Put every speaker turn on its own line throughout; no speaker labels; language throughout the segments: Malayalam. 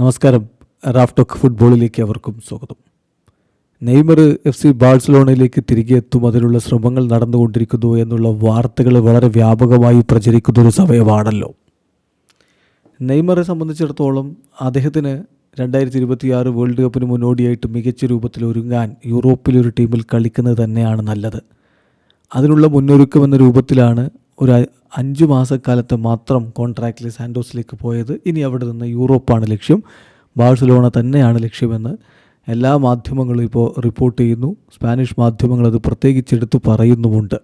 നമസ്കാരം. റാഫ്ടോക്ക് ഫുട്ബോളിലേക്ക് അവർക്കും സ്വാഗതം. നെയ്മർ എഫ് സി ബാഴ്സലോണയിലേക്ക് തിരികെ എത്തും. അതിനുള്ള ശ്രമങ്ങൾ നടന്നുകൊണ്ടിരിക്കുന്നു എന്നുള്ള വാർത്തകൾ വളരെ വ്യാപകമായി പ്രചരിക്കുന്ന ഒരു സമയമാണല്ലോ. നെയ്മറെ സംബന്ധിച്ചിടത്തോളം അദ്ദേഹത്തിന് രണ്ടായിരത്തി ഇരുപത്തിയാറ് വേൾഡ് കപ്പിന് മുന്നോടിയായിട്ട് മികച്ച രൂപത്തിൽ ഒരുങ്ങാൻ യൂറോപ്പിലൊരു ടീമിൽ കളിക്കുന്നത് തന്നെയാണ് നല്ലത്. അതിനുള്ള മുന്നൊരുക്കം എന്ന രൂപത്തിലാണ് ഒരു അഞ്ച് മാസക്കാലത്തെ മാത്രം കോൺട്രാക്റ്റിൽ സാൻഡോസിലേക്ക് പോയത് ഇനി അവിടെ നിന്ന് യൂറോപ്പാണ് ലക്ഷ്യം. ബാഴ്സലോണ തന്നെയാണ് ലക്ഷ്യമെന്ന് എല്ലാ മാധ്യമങ്ങളും ഇപ്പോൾ റിപ്പോർട്ട് ചെയ്യുന്നു. സ്പാനിഷ് മാധ്യമങ്ങൾ അത് പ്രത്യേകിച്ച് എടുത്തു പറയുന്നുമുണ്ട്.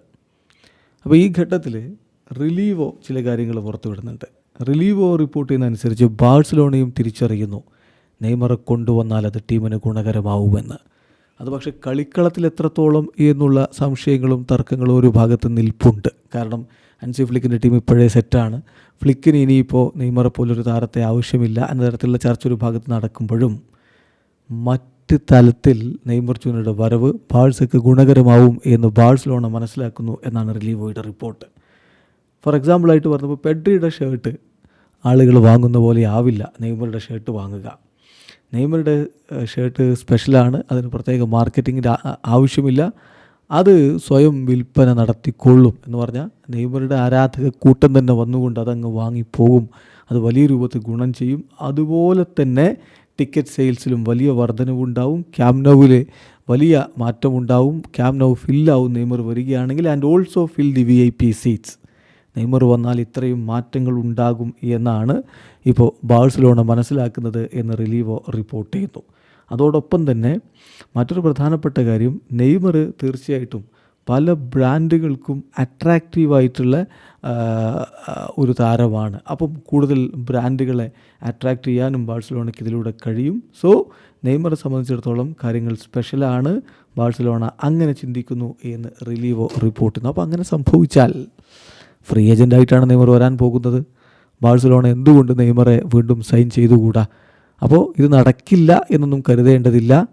അപ്പോൾ ഈ ഘട്ടത്തിൽ റിലീവോ ചില കാര്യങ്ങൾ പുറത്തുവിടുന്നുണ്ട് റിലീവോ റിപ്പോർട്ട് ചെയ്യുന്നതനുസരിച്ച് ബാഴ്സലോണയും തിരിച്ചറിയുന്നു. നെയ്മറെ കൊണ്ടുവന്നാൽ അത് ടീമിന് ഗുണകരമാവുമെന്ന്. അത് പക്ഷേ കളിക്കളത്തിൽ എത്രത്തോളം എന്നുള്ള സംശയങ്ങളും തർക്കങ്ങളും ഒരു ഭാഗത്ത് നിൽപ്പുണ്ട്. കാരണം അൻസി ഫ്ലിക്കിന്റെ ടീം ഇപ്പോഴേ സെറ്റാണ്. ഫ്ലിക്കിന് ഇനിയിപ്പോൾ നെയ്മറെ പോലൊരു താരത്തെ ആവശ്യമില്ല. എന്ന തരത്തിലുള്ള ചർച്ച ഒരു ഭാഗത്ത് നടക്കുമ്പോഴും മറ്റ് തലത്തിൽ നെയ്മർ ചൂനയുടെ വരവ് ബാഴ്സയ്ക്ക് ഗുണകരമാവും എന്ന് ബാഴ്സലോണ മനസ്സിലാക്കുന്നു എന്നാണ് റിലീവ് റിലീവോയുടെ റിപ്പോർട്ട്. ഫോർ എക്സാമ്പിളായിട്ട് പറഞ്ഞപ്പോൾ പെഡ്രിയുടെ ഷർട്ട് ആളുകൾ വാങ്ങുന്ന പോലെ ആവില്ല. നെയ്മറുടെ ഷർട്ട് വാങ്ങുക. നെയ്മറുടെ ഷർട്ട് സ്പെഷ്യലാണ് അതിന് പ്രത്യേക മാർക്കറ്റിങ്ങിന്റെ ആവശ്യമില്ല. അത് സ്വയം വിൽപ്പന നടത്തിക്കൊള്ളും എന്ന് പറഞ്ഞാൽ നെയ്മറുടെ ആരാധക കൂട്ടം തന്നെ വന്നുകൊണ്ട് അതങ്ങ് വാങ്ങിപ്പോകും. അത് വലിയ രൂപത്തിൽ ഗുണം ചെയ്യും. അതുപോലെ തന്നെ ടിക്കറ്റ് സെയിൽസിലും വലിയ വർധനവുണ്ടാവും. ക്യാംനോവിൽ വലിയ മാറ്റമുണ്ടാവും. ക്യാംനോ ഫില്ലാവും നെയ്മർ വരികയാണെങ്കിൽ and also fill the V I P seats Neymar വന്നാൽ ഇത്രയും മാറ്റങ്ങൾ ഉണ്ടാകും എന്നാണ് ഇപ്പോൾ ബാഴ്സലോണ മനസ്സിലാക്കുന്നത് എന്ന് റിലീവോ റിപ്പോർട്ട് ചെയ്യുന്നു. അതോടൊപ്പം തന്നെ മറ്റൊരു പ്രധാനപ്പെട്ട കാര്യം നെയ്മർ തീർച്ചയായിട്ടും പല ബ്രാൻഡുകൾക്കും അട്രാക്റ്റീവായിട്ടുള്ള ഒരു താരമാണ്. അപ്പം കൂടുതൽ ബ്രാൻഡുകളെ അട്രാക്റ്റ് ചെയ്യാനും ബാഴ്സലോണയ്ക്ക് ഇതിലൂടെ കഴിയും. സോ നെയ്മറെ സംബന്ധിച്ചിടത്തോളം കാര്യങ്ങൾ സ്പെഷ്യലാണ് ബാഴ്സലോണ അങ്ങനെ ചിന്തിക്കുന്നു എന്ന് റിലീവോ റിപ്പോർട്ട് ചെയ്യുന്നു. അപ്പോൾ അങ്ങനെ സംഭവിച്ചാൽ ഫ്രീ ഏജന്റായിട്ടാണ് നെയ്മർ വരാൻ പോകുന്നത്. ബാഴ്സലോണ എന്തുകൊണ്ട് നെയ്മറെ വീണ്ടും സൈൻ ചെയ്തുകൂടാ? അപ്പോൾ ഇത് നടക്കില്ല എന്നൊന്നും കരുതേണ്ടതില്ല.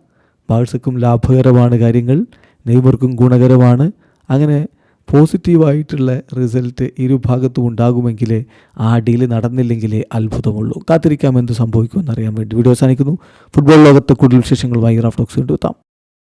ബാഴ്സക്കും ലാഭകരമാണ് കാര്യങ്ങൾ. നെയ്മർക്കും ഗുണകരമാണ്. അങ്ങനെ പോസിറ്റീവായിട്ടുള്ള റിസൾട്ട് ഇരുഭാഗത്തും ഉണ്ടാകുമെങ്കിലേ ആ ഡീൽ നടന്നില്ലെങ്കിലേ അത്ഭുതമുള്ളൂ. കാത്തിരിക്കാം എന്ത് സംഭവിക്കുമെന്നറിയാൻ വേണ്ടി വീഡിയോ അവസാനിക്കുന്നു. ഫുട്ബോൾ ലോകത്തെ കൂടുതൽ വിശേഷങ്ങൾ വിശേഷങ്ങളുമായി റാഫ്റ്റോക്സ് കൊണ്ടുവെത്താം